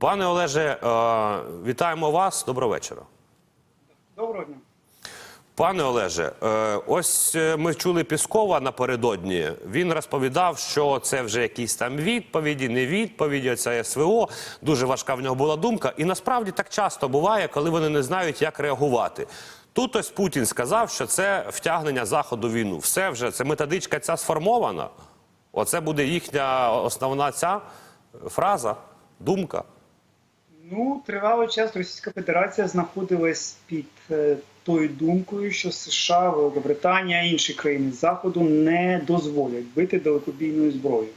Пане Олеже, е, вітаємо вас. Доброго вечора. Доброго дня. Пане Олеже, е, ось е, ми чули Піскова напередодні. Він розповідав, що це вже якісь там відповіді, не відповіді. Це СВО. Дуже важка в нього була думка. І насправді так часто буває, коли вони не знають, як реагувати. Тут ось Путін сказав, що це втягнення заходу в війну. Все вже це методичка ця сформована. Оце буде їхня основна ця фраза, думка. Ну, тривалий час Російська Федерація знаходилась під е, тою думкою, що США, Великобританія інші країни Заходу не дозволять бити далекобійною зброєю.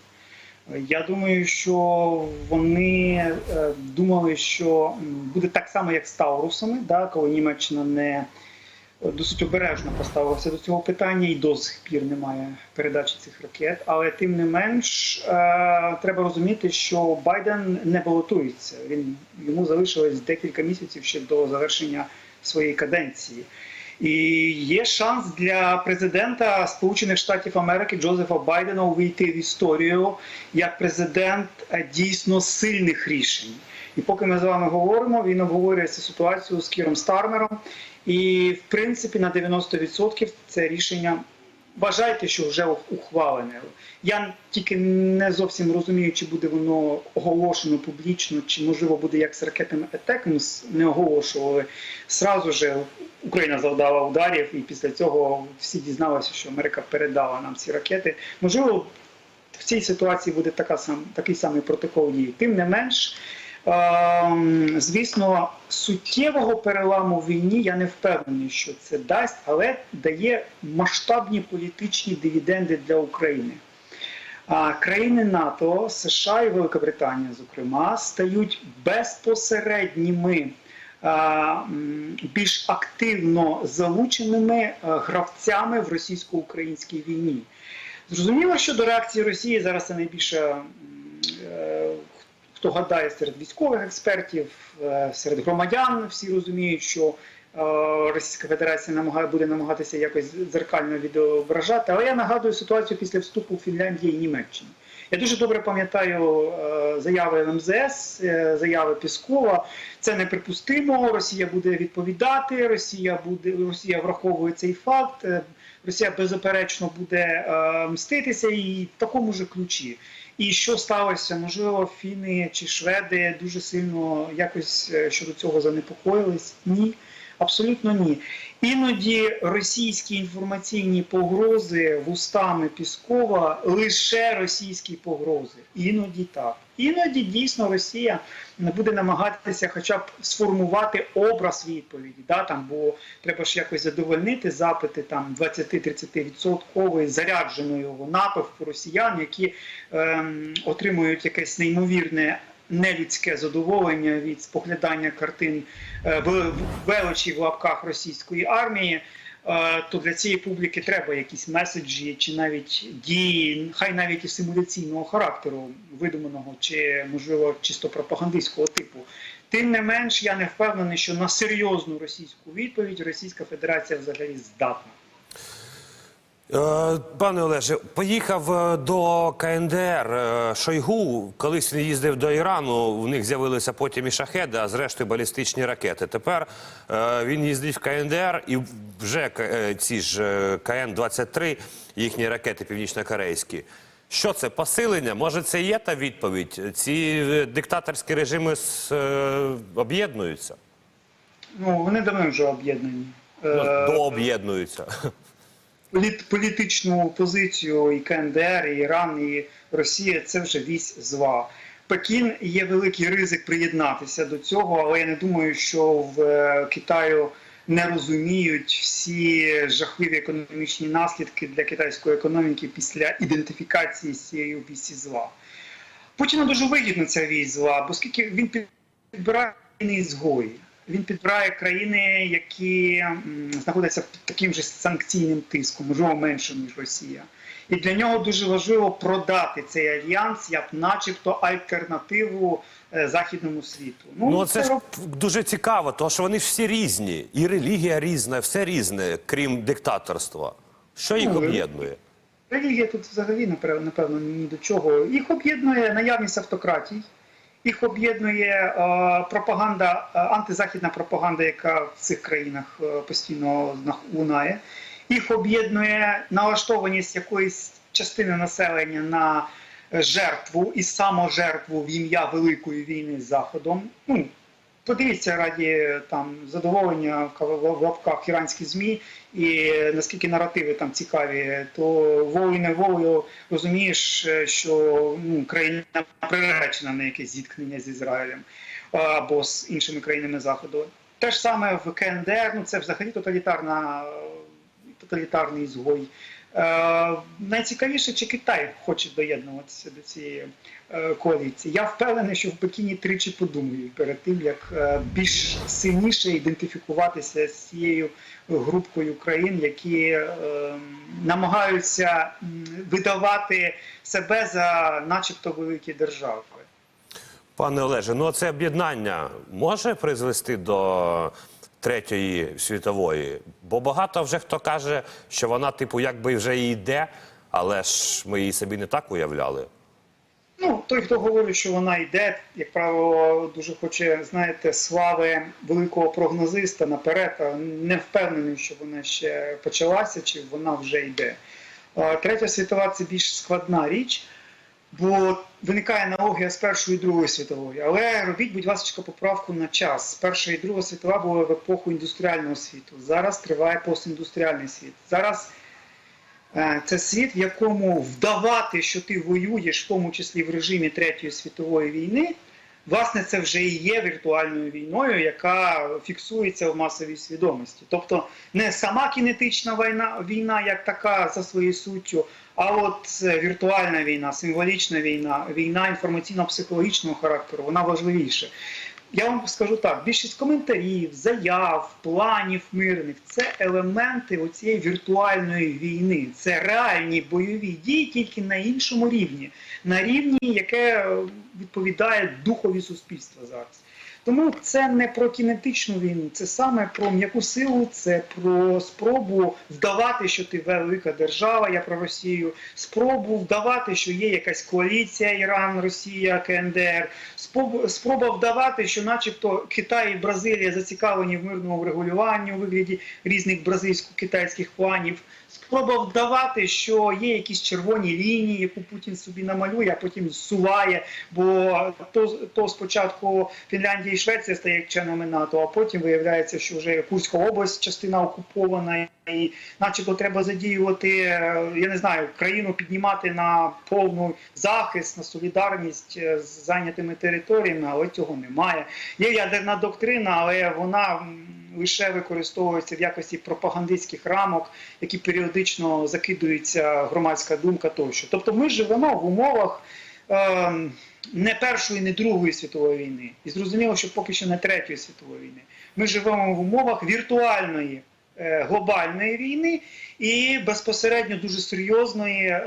Я думаю, що вони е, думали, що буде так само, як з Таурусами, да, коли Німеччина не досить обережно поставилася до цього питання, і до сих пір немає передачі цих ракет. Але тим не менш е, треба розуміти, що Байден не балотується. Він йому залишилось декілька місяців ще до завершення своєї каденції. І є шанс для президента Сполучених Штатів Америки Джозефа Байдена увійти в історію як президент е, дійсно сильних рішень. І поки ми з вами говоримо, він обговорює цю ситуацію з Кіром Стармером. І в принципі на 90% це рішення вважайте, що вже ухвалене. Я тільки не зовсім розумію, чи буде воно оголошено публічно, чи можливо буде як з ракетами Атекмс не оголошували. Сразу же Україна завдала ударів, і після цього всі дізналися, що Америка передала нам ці ракети. Можливо, в цій ситуації буде така сам, такий самий протокол дії. Тим не менш, звісно, суттєвого переламу в війні я не впевнений, що це дасть, але дає масштабні політичні дивіденди для України. А країни НАТО, США і Велика Британія, зокрема, стають безпосередніми. Більш активно залученими е, гравцями в російсько-українській війні. Зрозуміло, що до реакції Росії зараз це е, хто гадає серед військових експертів, е, серед громадян. Всі розуміють, що е, Російська Федерація намагає буде намагатися якось дзеркально відображати. Але я нагадую ситуацію після вступу Фінляндії і Німеччини. Я дуже добре пам'ятаю е, заяви МЗС, е, заяви Піскова. Це неприпустимо. Росія буде відповідати. Росія буде Росія враховує цей факт. е, Росія беззаперечно буде мститися і в такому ж ключі. І що сталося? Можливо, фіни чи шведи дуже сильно якось щодо цього занепокоїлись? Ні, абсолютно ні. Іноді російські інформаційні погрози вустами Піскова лише російські погрози. Іноді так. Іноді дійсно Росія буде намагатися хоча б сформувати образ відповіді. Да, там, бо треба ж якось задовольнити запити там 20-30% зарядженого напивку росіян, які ем, отримують якесь неймовірне нелюдське задоволення від споглядання картин е, в- величі в лапках російської армії. е, То для цієї публіки треба якісь меседжі чи навіть дії, хай навіть і симуляційного характеру, видуманого чи можливо чисто пропагандистського типу. Тим не менш, я не впевнений, що на серйозну російську відповідь Російська Федерація взагалі здатна. Е, Пане Олеже, поїхав е, до КНДР е, Шойгу. Колись він їздив до Ірану. В них з'явилися потім і шахеди, а зрештою балістичні ракети. Тепер він їздить в КНДР і вже ці ж е, КН-23, їхні ракети північно-корейські. Що це посилення? Може, це є та відповідь? Ці диктаторські режими об'єднуються, Ну вони давно вже об'єднані. Ну, дооб'єднуються. Політ- політичну позицію і КНДР, і Іран, і Росія це вже вісь зла. Пекін є великий ризик приєднатися до цього, але я не думаю, що в е, Китаю не розуміють всі жахливі економічні наслідки для китайської економіки після ідентифікації з цією вісі зла. Путіну дуже вигідно ця вісь зла, оскільки він підбирає ізгої. Він підбирає країни, які знаходяться під таким же санкційним тиском, можливо, менше, ніж Росія. І для нього дуже важливо продати цей альянс як, начебто, альтернативу е, західному світу. Ну, це ж дуже цікаво, тому що вони всі різні. І релігія різна, все різне, крім диктаторства. Що їх Ну, об'єднує? Релігія тут взагалі напев- напевно ні до чого. Їх об'єднує наявність автократій Їх об'єднує е, пропаганда, е, антизахідна пропаганда, яка в цих країнах е, постійно лунає. Їх об'єднує налаштованість якоїсь частини населення на жертву і саможертву в ім'я великої війни з Заходом. Ну, Подивіться раді там задоволення в лапках іранські змі, і наскільки наративи там цікаві, то волею неволею розумієш, е, що ну, країна приречена на якесь зіткнення з Ізраїлем або з іншими країнами Заходу. Те ж саме в КНДР, ну це взагалі тоталітарна, тоталітарний згой. Е, найцікавіше, чи Китай хоче доєднуватися до цієї е, коаліції. Я впевнений, що в Пекіні тричі подумають перед тим, як е, більш сильніше ідентифікуватися з цією групкою країн, які намагаються видавати себе за, начебто, великі держави. Пане Олеже, ну це об'єднання може призвести до третьої світової? Бо багато вже хто каже, що вона, типу, якби вже йде, але ж ми її собі не так уявляли. Ну, той, хто говорить, що вона йде, як правило, дуже хоче, знаєте, слави великого прогнозиста наперед, а не впевнений, що вона ще почалася, чи вона вже йде. Третя світова це більш складна річ, бо виникає аналогія з Першої і Другої світової. Але робіть, будь ласка, поправку на час. Перша і Друга світова була в епоху індустріального світу. Зараз триває постіндустріальний світ. Зараз Е, Це світ, в якому вдавати, що ти воюєш, в тому числі в режимі Третьої світової війни, власне, це вже і є віртуальною війною, яка фіксується в масовій свідомості. Тобто не сама кінетична війна, війна як така за своєю суттю, а от е, віртуальна війна, символічна війна, війна інформаційно-психологічного характеру, вона важливіша. Я вам скажу так: більшість коментарів, заяв, планів мирних це елементи оцієї віртуальної війни. Це реальні бойові дії тільки на іншому рівні, на рівні, яке відповідає духові суспільства зараз. Тому це не про кінетичну війну, це саме про м'яку силу, це про спробу вдавати, що ти велика держава, я про Росію, спробу вдавати, що є якась коаліція Іран, Росія, КНДР, спроба вдавати, що, начебто, Китай і Бразилія зацікавлені в мирному врегулюванні у вигляді різних бразильсько-китайських планів. Спроба вдавати, що є якісь червоні лінії, яку Путін собі намалює, а потім зсуває. Бо то, то спочатку Фінляндія і Швеція стає членами НАТО, а потім виявляється, що вже Курська область частина окупована, і начебто треба задіювати, е, я не знаю, країну піднімати на повну захист, на солідарність е, з зайнятими територіями, але цього немає. Є ядерна доктрина, але вона лише використовується в якості пропагандистських рамок, які періодично закидується громадська думка тощо. Тобто ми живемо в умовах. ем, не Першої, не Другої світової війни, і зрозуміло, що поки що не Третьої світової війни. Ми живемо в умовах віртуальної е, глобальної війни і безпосередньо дуже серйозної е,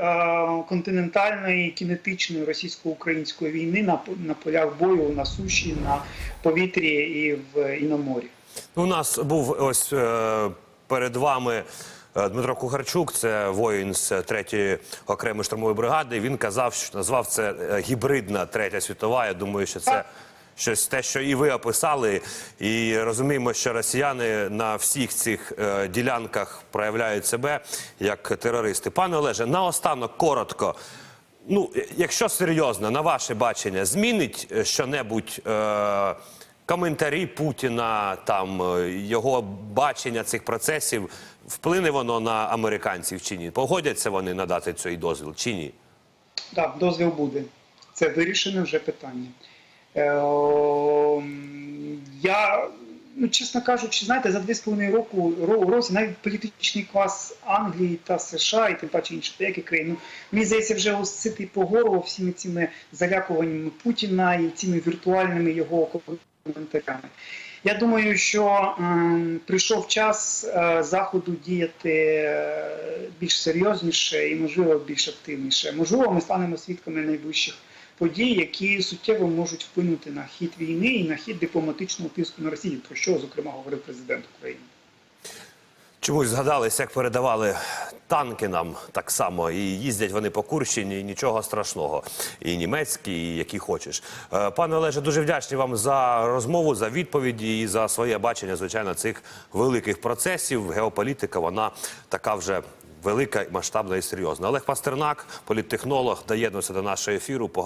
континентальної кінетичної російсько-української війни на, на полях бою, на суші, на повітрі і в і на морі. У нас був ось е, перед вами е, Дмитро Кухарчук, це воїн з 3-ї окремої штурмової бригади. Він казав, що назвав це е, гібридна третя світова. Я думаю, що це. Щось те, що і ви описали, і розуміємо, що росіяни на всіх цих е, ділянках проявляють себе як терористи. Пане Олеже, наостанок коротко. Ну, е, якщо серйозно, на ваше бачення, змінить щонебудь е, коментарі Путіна, там е, його бачення цих процесів, вплине воно на американців чи ні? Погодяться вони надати цей дозвіл чи ні? Так, дозвіл буде. Це вирішене вже питання. Е, я, ну, чесно кажучи, знаєте, за 2,5 року ро- році навіть політичний клас Англії та США, і тим паче інших деяких країн, ну, мені здається, вже осцитий по горло всіми цими залякуваннями Путіна і цими віртуальними його коментарями. Я думаю, що м, прийшов час е, заходу діяти е, більш серйозніше і, можливо, більш активніше. Можливо, ми станемо свідками найближчих подій, які суттєво можуть вплинути на хід війни і на хід дипломатичного тиску на Росію, про що зокрема говорив президент України. Чомусь згадались, як передавали танки нам так само, і їздять вони по Курщині, і нічого страшного. І німецькі, і які хочеш. Е, Пане Олеже, дуже вдячні вам за розмову, за відповіді і за своє бачення, звичайно, цих великих процесів. Геополітика, вона така вже велика, масштабна і серйозна. Олег Пастернак, політтехнолог, доєднувся до нашого ефіру.